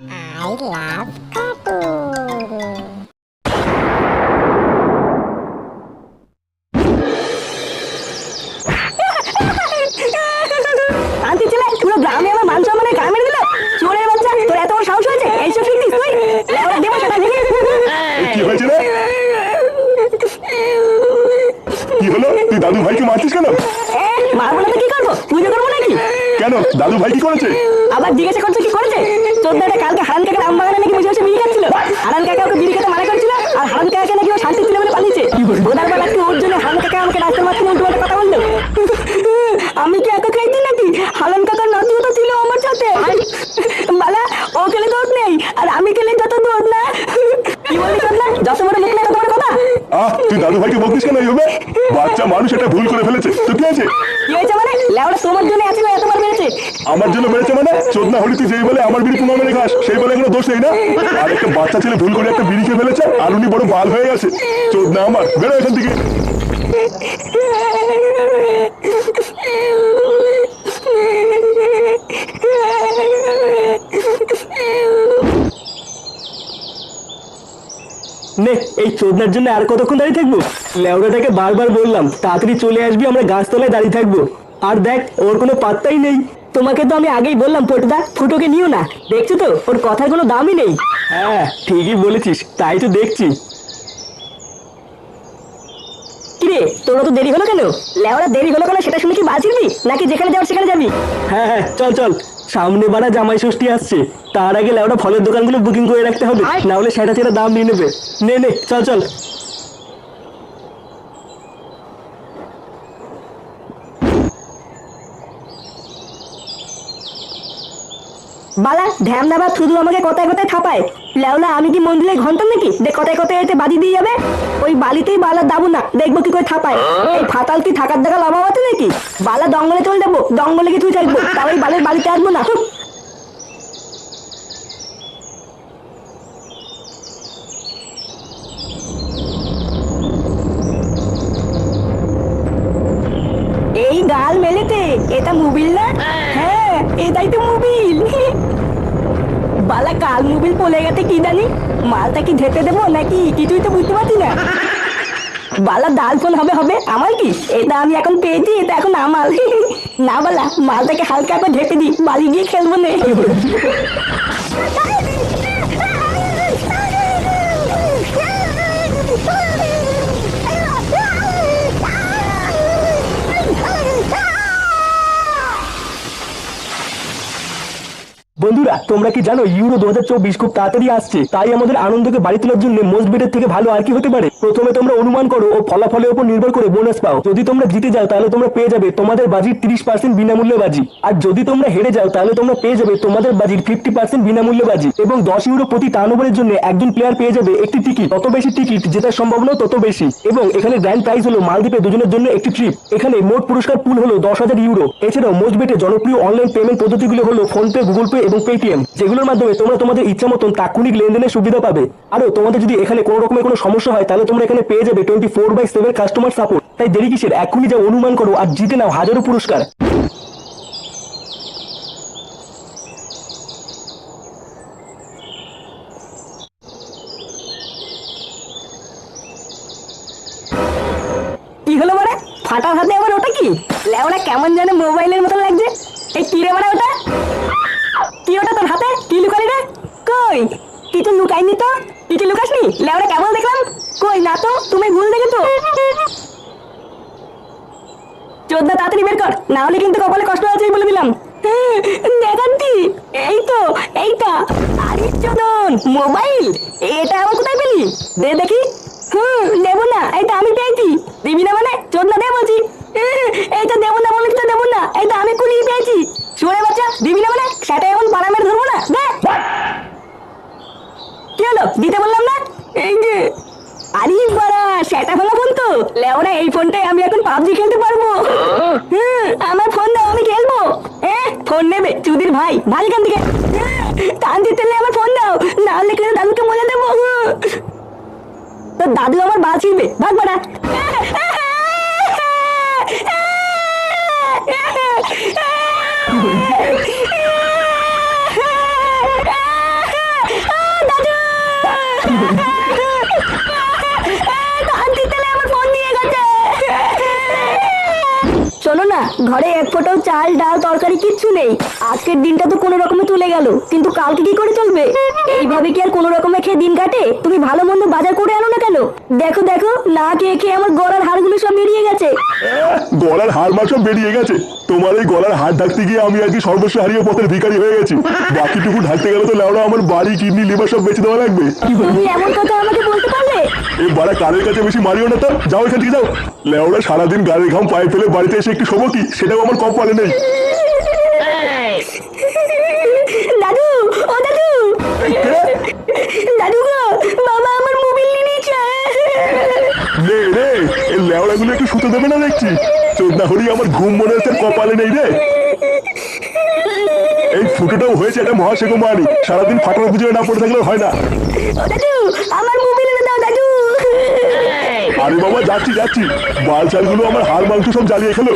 I love cartoon. আনতে ছেলে পুরো গ্রামে আমার মান সম্মানে গা মেরে দিল? চোরের বাচ্চা তোর এত বড় সাহস হয়েছে? এইসব শিখতিস তুই? দেবো সেটা কি হয়েছে রে? কি হলো? তুই দাদু ভাইকে মারছিস কেন? মারবো না তো কি করব? পুজো করব দাদু ভাই কি করেছে? আবার জিজ্ঞাসা করছে কি করেছে? চোদ্দাটা কালকে হারান কাকার আম বাগানে নাকি বসে বসে বিড়ি খাচ্ছিল। হারান কাকা ওকে বিড়ি খেতে মানা করছিল আর হারান কাকাকে নাকি ও শান্তি ছিল বলে পালিয়েছে। বোধার বেলা একটু ওর জন্য হারান কাকা আমাকে রাস্তার মাঝখানে উল্টো পাল্টা কথা বলল আমি কি একা খাইছি নাকি হারান কাকার নাতিও তো ছিল আমার সাথে বালা ও খেলে দৌড় নেই আর আমি খেলে যত দৌড় না কি বলি না যত বড় মুখ না তত বড় কথা আহ তুই দাদু ভাইকে বলতিস কেন এইভাবে বাচ্চা মানুষ এটা ভুল করে ফেলেছে। তো কি আছে কি হয়েছে মানে? লেওড়া তোমার জন্য আছে না এতবার মেরেছে। আমার জন্য মেরেছে মানে? চোদনা হলি তুই যেই বলে আমার বিড়ি পুনঃ মেরে খাস সেই বলে কোনো দোষ নেই না? আর একটা বাচ্চা ছেলে ভুল করে একটা বিড়ি খেয়ে ফেলেছে আর উনি বড় বাল হয়ে গেছে। চোদনা আমার বেরো এখান থেকে। নে এই চোদনার জন্য আর কতক্ষণ দাঁড়িয়ে থাকব? লেওড়াটাকে বারবার বললাম তাড়াতাড়ি চলে আসবি আমরা গাছতলায় দাঁড়িয়ে থাকব। আর দেখ ওর কোনো পাত্তাই নেই। তোমাকে তো আমি আগেই বললাম পটুদা ফুটোকে নিও না। দেখছ তো ওর কথার কোনো দামই নেই। হ্যাঁ ঠিকই বলেছিস তাই তো দেখছি। কিরে তোর তো দেরি হলো কেন? লেওরা দেরি হলো কেন সেটা শুনে কি বাঁচিবি নাকি যেখানে যাওয়ার সেখানে যাবি? হ্যাঁ হ্যাঁ চল চল। সামনে বাড়া জামাই ষষ্ঠী আসছে। তার আগে লেওড়া ফলের দোকানগুলো বুকিং করে রাখতে হবে। না হলে সেটা সেটা দাম নিয়ে নেবে। নে নে চল চল। বালা ধ্যান দাবা শুধু আমাকে কথায় কথায় থাপায়। লেওলা, আমি কি মন্দিরে ঘন্টাম নাকি? যে কথায় কথায় এতে বাজি দিয়ে যাবে? ওই বালিতেই বালা দাবো না, দেখব কি করে থাপায়। এই ফাতাল কি থাকার দেখা লাভ আছে নাকি? বালা দঙ্গলে চলে যাব, দঙ্গলে কি তুই থাকব তাও ওই বালের বাড়িতে আসব না এই গাল মেলেতে, এটা মুবিল না? হ্যাঁ তো মোবিল। বালা, কাল মোবিল পলে গেছে কি জানি? মালটা কি ঢেপে দেবো নাকি? কিছুই তো বুঝতে পারছি না। বালা, দাল ফোন হবে হবে? আমার কি? এটা আমি এখন পেয়েছি, এটা এখন আমার। না বালা, মালটাকে হালকা করে ঢেকে দিই, বালি গিয়ে খেলব না। বন্ধুরা তোমরা কি জানো, ইউরো দু হাজার চব্বিশ খুব তাড়াতাড়ি আসছে। তাই আমাদের আনন্দকে বাড়ি তোলার জন্য মোস্ট বেটের থেকে ভালো আর কি হতে পারে? প্রথমে তোমরা অনুমান করো ও ফলাফলের উপর নির্ভর করে বোনাস পাও। যদি তোমরা জিতে যাও, তাহলে তোমরা পেয়ে যাবে তোমাদের বাজির তিরিশ পার্সেন্ট বিনামূল্যে বাজি। আর যদি তোমরা হেরে যাও, তাহলে তোমরা পেয়ে যাবে তোমাদের বাজির ফিফটি পার্সেন্ট বিনামূল্যে বাজি। এবং দশ ইউরো প্রতি টার্নওভারের জন্য একজন প্লেয়ার পেয়ে যাবে একটি টিকিট তত বেশি টিকিট জেতার সম্ভাবনা তত বেশি। এবং এখানে গ্র্যান্ড প্রাইজ হলো মালদ্বীপে দুজনের জন্য একটি ট্রিপ এখানে মোট পুরস্কার পুল হলো দশ হাজার ইউরো। এছাড়াও মোস্ট বেটে জনপ্রিয় অনলাইন পেমেন্ট পদ্ধতিগুলো হলো ফোনপে গুগল পে এবং পেটিএম যেগুলোর মাধ্যমে তোমরা তোমাদের ইচ্ছা মতন তাৎক্ষণিক লেনদেনের সুবিধা পাবে। আরও, তোমাদের যদি এখানে কোনো রকমের কোনো সমস্যা হয়, তাহলে তোমরা এখানে পেয়ে যাবে twenty four by seven customer support তাই দেরি কিসের? এখনই যা অনুমান করো আর জিতে নাও হাজারো পুরস্কার। কি হলো মানে? ফাটার হাতে আবার ওটা কি? লেওরা কেমন যেন মোবাইলের মতো লাগছে। এই কি রে মানে ওটা? কি ওটা তোর হাতে? কি লুকালি রে? কই? কিছু লুকাইনি তো? কিছু লুকাসনি? লেওরা কেমন দেখলাম। কই না তো? তুমি ভুল দেখেছ। চোদ্দা তাড়াতাড়ি বের কর। না হলে কিন্তু কপালে কষ্ট আছে বলে দিলাম। দেখাচ্ছি এই তো, এইটা। আরে চোদন, মোবাইল, এটা আবার কোথায় পেলি? দে দেখি। হুম দেবো না এইটা আমি পেয়েছি দিবি না মানে চোদনা দে বলছি এইটা দেবো না বলে তো দেবো না এইটা আমি কুলিয়ে পেয়েছি শুনে বাচ্চা দিবি না মানে সেটা এখন বাড়া মেরে ধরবো না দে কি হলো দিতে বললাম না? এই যে আরে বাড়া সেটা হলো ফোন তো লেওরা এই ফোনটাই আমি এখন পাবজি খেলতে পারব। হুম, আমার ফোন দাও আমি খেলব। এ ফোন নেবে চুদির ভাই ভাই কান থেকে। কান দিতে হলে আমার ফোন দাও না হলে কিন্তু দাদুকে মজা দেবো। তো দাদু আমার বাঁচিবে ভাগ বাড়া। Ha ha ha! শোনো না ঘরে এক ফোঁটাও চাল ডাল তরকারি কিচ্ছু নেই। আজকের দিনটা তো কোনো রকমে চলে গেল। কিন্তু কালকে কি করে চলবে? এইভাবে কি আর কোনো রকমে খেয়ে দিন কাটে? তুমি ভালো মন্দ বাজার করে আনো না কেন? দেখো দেখো না খেয়ে খেয়ে আমার গলার হাড়গুলো সব বেরিয়ে গেছে। গলার হাড় সব বেরিয়ে গেছে। তোমার এই গলার হাড় ঢাকতে গিয়ে আমি আর কি সর্বস্ব হারিয়ে পথের ভিখারি হয়ে গেছি। বাকিটুকু ঢাকতে গেলে তো লেওড়া আমার বাড়ি কিডনি লিভার সব বেঁচে দেওয়া লাগবে। তুমি এমন কথা আমাকে বলতে পারলে এই বাড়া কানের কাছে বেশি মারিও না তো যাও এখান থেকে যাও। লেওড়া সারাদিন গাড়ির ঘাম পায়ে ফেলে বাড়িতে এসে একটু শোবো কি? সেটাও আমার কপালে নেই। দাদু ও দাদু। দাদু গো বাবা আমার মোবাইল নিয়ে নিয়েছে। রে রে এই লেওড়াগুলো একটু শুতে দেবে না দেখছি? চোদ্দা হরি আমার ঘুম মনে হচ্ছে কপালে নেই রে। এই ফুটোটাও হয়েছে একটা মহাশেখ মারি সারাদিন ফাটার পুজো না পড়ে থাকলে হয় না। দাদু আমার মোবাইল এনে দাও দাদু আরে বাবা যাচ্ছি যাচ্ছি বাল চালগুলো আমার হাড় মাংস সব জ্বালিয়ে খেলো।